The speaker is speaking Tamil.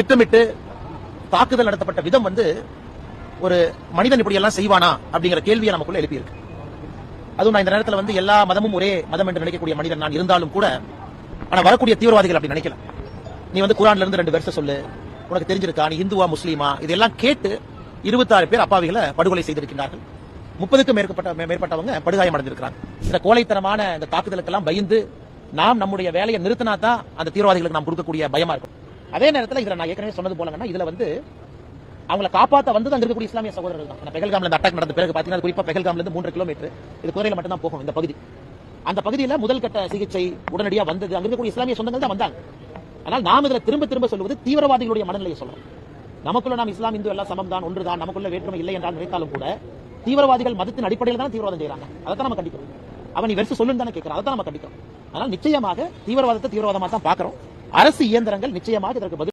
திட்டமிட்டு தாக்குதல் நடத்தப்பட்ட விதம் வந்து ஒரு மனிதன் இப்படி எல்லாம் செய்வானா அப்படிங்கிற கேள்வியை நமக்குள்ள எழுப்பியிருக்கு. அதுவும் நான் இந்த நேரத்தில் வந்து எல்லா மதமும் ஒரே மதம் என்று நினைக்கக்கூடிய மனிதன் நான் இருந்தாலும் கூட ஆனா வரக்கூடிய தீவிரவாதிகள் அப்படி நினைக்கல. நீ வந்து குரான்ல இருந்து ரெண்டு வருஷம் சொல்லு உனக்கு தெரிஞ்சிருக்கா நீ இந்துவா முஸ்லீமா இதெல்லாம் கேட்டு இருபத்தாறு பேர் அப்பாவிகளை படுகொலை செய்திருக்கிறார்கள் முப்பதுக்கும் மேற்பட்ட மே- மேற்பட்டவங்க படுகாயம் அடைந்திருக்கிறாங்க. இந்த கோழைத்தனமான இந்த தாக்குதலுக்கெல்லாம் பயந்து நாம் நம்முடைய வேலையை நிறுத்தினா தான் அந்த தீவிரவாதிகளுக்கு நாம் கொடுக்கக்கூடிய பயமா இருக்கும். அதே நேரத்தில் இதில் நான் ஏற்கனவே சொன்னது போலங்கன்னா இதில் வந்து அவங்கள காப்பாத்த வந்து அங்க இருக்கக்கூடிய இஸ்லாமிய சகோதரர்கள் தான். அந்த பெகல்காம்ல இந்த அட்டாக் நடந்த பிறகு பார்த்தீங்கன்னா குறிப்பா பெகல்காம்ல இருந்து மூன்று கிலோமீட்டர் இது குதிரையில் மட்டும் தான் போகும் இந்த பகுதி. அந்த பகுதியில முதல் கட்ட சிகிச்சை உடனடியா வந்தது. அங்க இருக்கக்கூடிய இஸ்லாமிய சொந்தங்கள் தான் வந்தாங்க. ஆனால் நாம் இதில் திரும்ப திரும்ப சொல்வது தீவிரவாதிகளுடைய மனநிலையை சொல்றோம். நமக்குள்ள நாம் இஸ்லாம் இந்து எல்லாம் சமம் தான் ஒன்றுதான் நமக்குள்ள வேற்றுமை இல்லை என்றால் நினைத்தாலும் கூட தீவிரவாதிகள் மதத்தின் அடிப்படையில் தான் தீவிரவாதம் செய்யறாங்க அதை தான் நம்ம கண்டிக்கிறோம். அவன் நீ வெறுத்து சொல்லுன்னு தானே கேட்கிறோம் அதை தான் நம்ம கண்டிக்கிறோம். ஆனால் நிச்சயமாக தீவிரவாதத்தை தீவிரவாதமா தான் பார்க்குறோம். அரசு இயந்திரங்கள் நிச்சயமாக இதற்கு பதில்